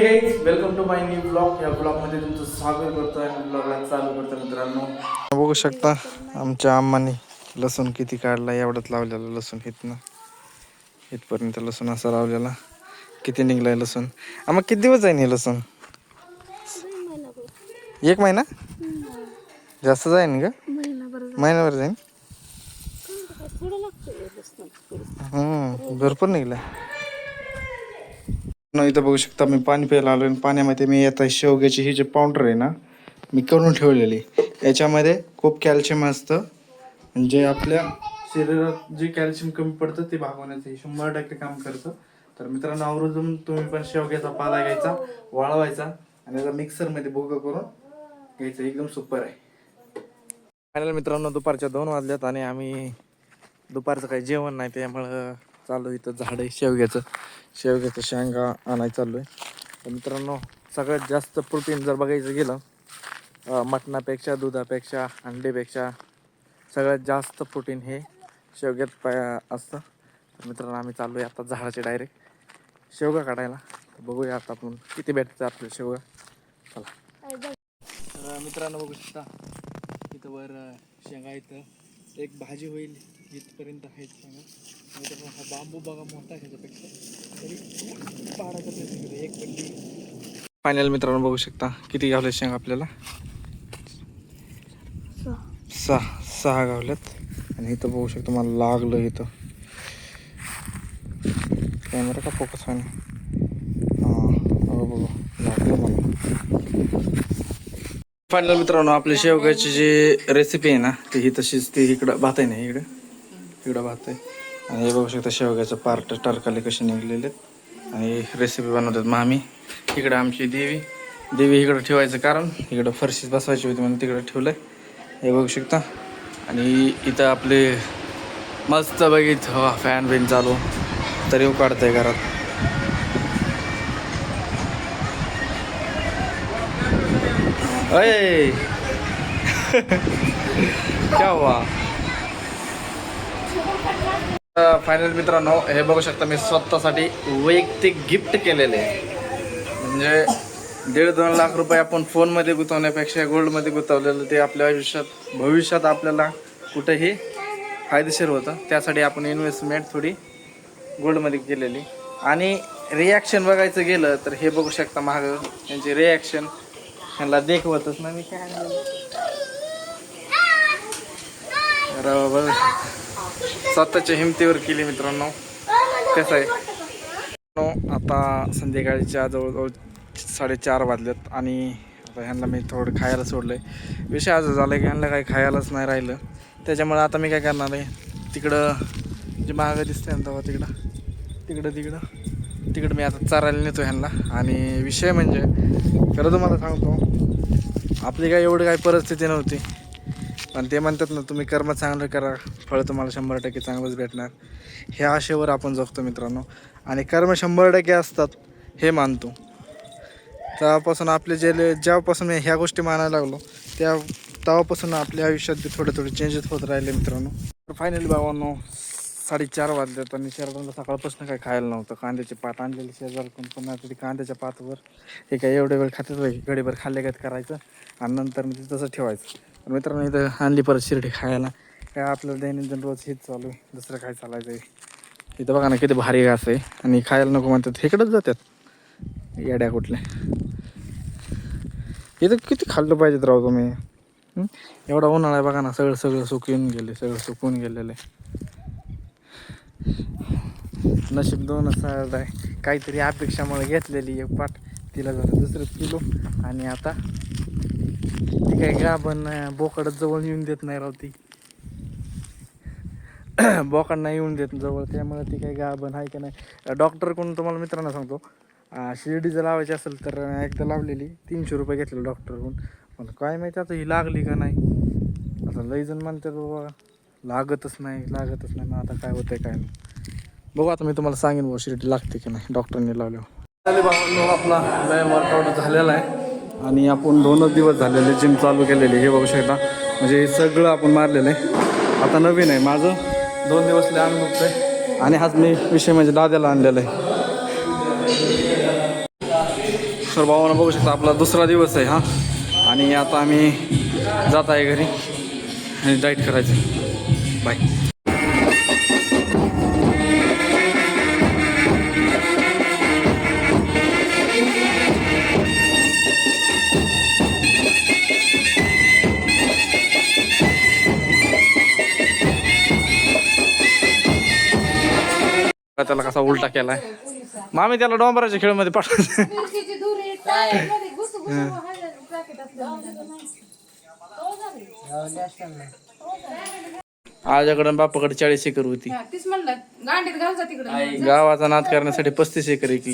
Welcome to my new blog या ब्लॉगमध्ये तुमचं स्वागत करतो आणि ब्लॉगला चालू करतो मित्रांनो. बघू शकता आमच्या आम्माने लसूण किती काढला एवढंच लावलेला लसूण इथनं. इथपर्यंत लसूण असा लावलेला. किती निघलाय लसूण? आम्हा किती दिवस जाईन हे लसूण? एक महिना? जास्त जाईन? का महिनाभर जाईन. हम्म भरपूर निघलाय. न इथं बघू शकता मी पाणी प्यायला आलो आणि पाण्यामध्ये मी आता शेवग्याची ही जी पावडर आहे ना मी करून ठेवलेली. याच्यामध्ये खूप कॅल्शियम असतं. म्हणजे आपल्या शरीरात जे कॅल्शियम कमी पडतं ते भागवण्याचं हे शंभर टक्के काम करतं. तर मित्रांनो आवर्जून तुम्ही पण शेवग्याचा पाला घ्यायचा वाळवायचा आणि त्याचा मिक्सरमध्ये भोगं करून घ्यायचं. एकदम सुपर आहे. फायनल मित्रांनो दुपारच्या दोन वाजल्यात आणि आम्ही दुपारचं काही जेवण नाही त्यामुळं चालू इथं झाड आहे शेवग्याचं. शेवग्याचं शेंगा आणायला चालू आहे तर मित्रांनो सगळ्यात जास्त प्रोटीन जर बघायचं गेलं मटणापेक्षा दुधापेक्षा अंडेपेक्षा सगळ्यात जास्त प्रोटीन हे शेवग्यात पाय असतं. तर मित्रांनो आम्ही चाललो आहे आता झाडाचे डायरेक्ट शेवगा काढायला. बघूया आता आपण किती भेटतं आपल्या शेवगा. चला. तर मित्रांनो बघू शकता इथं वर शेंगा इथं एक भाजी होईल. इथपर्यंत आहेत मित्रांनो हा बांबू बघा मोठा आहे ह्याच्यापेक्षा तरी करू एक पट्टी फायनल मित्रांनो बघू शकता. किती गावले शेंगा आपल्याला? सहा. सहा. गावल्यात आणि इथं बघू शकता मला लागलं इथं. कॅमेरा का फोकस आहे ना हां बघा बघा. लागलं मला. फायनल मित्रांनो आपल्या शेवगाची जी रेसिपी आहे ना ती ही तशीच ती इकडं भात आहे ना इकडं? पिवळा भात आहे आणि हे बघू शकता शेवग्याचं पार्ट टरकाले कसे निघलेले आहेत आणि रेसिपी बनवतात मामी. इकडं आमची देवी. देवी इकडं ठेवायचं कारण इकडं फरशीच बसवायची होती म्हणून तिकडं ठेवलं हे बघू शकता. आणि इथं आपले मस्त बघित हो, हवा फॅन बिन चालू. तरी काढतंय घरात. अय! क्या हुआ? फायनल मित्रांनो हे बघू शकता मी स्वतःसाठी वैयक्तिक गिफ्ट केलेले आहे. म्हणजे दीड दोन लाख रुपये आपण फोनमध्ये गुंतवण्यापेक्षा गोल्डमध्ये गुंतवलेलं ते आपल्या आयुष्यात भविष्यात आपल्याला कुठेही फायदेशीर होतं. त्यासाठी आपण इन्व्हेस्टमेंट थोडी गोल्डमध्ये केलेली. आणि रिॲक्शन बघायचं गेलं तर हे बघू शकता मागं त्यांची रिॲक्शन ह्याला देखवतच ना मी काय आणलेलं. स्वतःच्या हिमतीवर केली मित्रांनो. कसं आहे? आता संध्याकाळच्या जवळजवळ साडेचार वाजलेत आणि आता ह्यांना मी थोडं खायला सोडलं आहे विषय असं झालं की ह्यांना काही खायलाच नाही राहिलं. त्याच्यामुळे आता मी काय करणार आहे? तिकडं जे महाग दिसते ना तेव्हा तिकडं. तिकडं तिकडं. तिकडं मी आता चारायला नेतो ह्यांना. आणि विषय म्हणजे खरं तुम्हाला सांगतो आपली काय एवढी काही परिस्थिती नव्हती. पण ते म्हणतात ना तुम्ही कर्म चांगलं करा फळ तुम्हाला शंभर टक्के चांगलंच भेटणार. ह्या आशेवर आपण जगतो मित्रांनो. आणि कर्म शंभर टक्के असतात हे मानतो. तेव्हापासून आपले जे जेव्हापासून मी ह्या गोष्टी मानायला लागलो त्या तेव्हापासून आपल्या आयुष्यात थोडे थोडे चेंजेस होत राहिले मित्रांनो. तर फायनली भावांनो साडेचार वाजल्यात आणि शहराला सकाळपासून काही खायला नव्हतं. कांद्याचे पात आणलेले शेजारकडून पुन्हा तरी कांद्याच्या पातवर हे काय एवढे वेळ खातात बाई गडीभर काय करायचं? आणि नंतर मग ते तसं ठेवायचं. मित्रांनो इथं आणली परत शिर्डी खायला. काय आपलं दैनंदिन रोज हेच चालू आहे. दुसरं काय चालायचं आहे इथं बघा ना किती भारी घास आहे. आणि खायला नको म्हणतात इकडंच जातात. येड्या कुठल्या? इथं किती खाल्लं पाहिजेत राव तुम्ही? एवढा उन्हाळा आहे बघा ना सगळं सगळं सुकून गेले सगळं सुकून गेलेलं आहे. नशीब दोनच आहे. काहीतरी अपेक्षामुळे घेतलेली एक पाठ. तिला झालं दुसरं किलो आणि आता ती काय गाभण बोकडच जवळ येऊन देत नाही राव ती. बोकांना येऊन देत जवळ. त्यामुळे ती काही गाभण आहे का नाही. डॉक्टरकडून तुम्हाला मित्रांना सांगतो. शिर्डी जर लावायची असेल तर एकदा लावलेली. तीनशे रुपये घेतले डॉक्टरकडून. पण काय माहिती आता ही लागली का नाही. आता लई जण म्हणतात बाबा लागतच नाही लागतच नाही. मग आता काय होतंय काय नाही. बघू आता मी तुम्हाला सांगेन बाबा शिर्डी लागते की नाही. डॉक्टरने लावल्यावर. आपला व्यायाम वर्कआउट झालेला आहे. आणि आपण दोनच दिवस झालेले जिम चालू केलेली हे बघू शकता. म्हणजे हे सगळं आपण मारलेलं आहे. आता नवीन आहे माझं. दोन दिवस लय अनुभव आहे आणि हाच मी विषय म्हणजे दाद्याला आणलेला आहे. सर भावानं बघू शकता आपला दुसरा दिवस आहे हा. आणि आता आम्ही जात आहे घरी. आणि डाईट करायचं. बाय. त्याला कसा उलटा केलाय. मामी त्याला डोंबराच्या खेळमध्ये पाठवते आजाकडे बापाकडे चाळीस एकर होती. हा, तीच म्हणलं गांडीत घालचा तिकडं. गावाचा नाद करण्यासाठी पस्तीस एकर ऐकली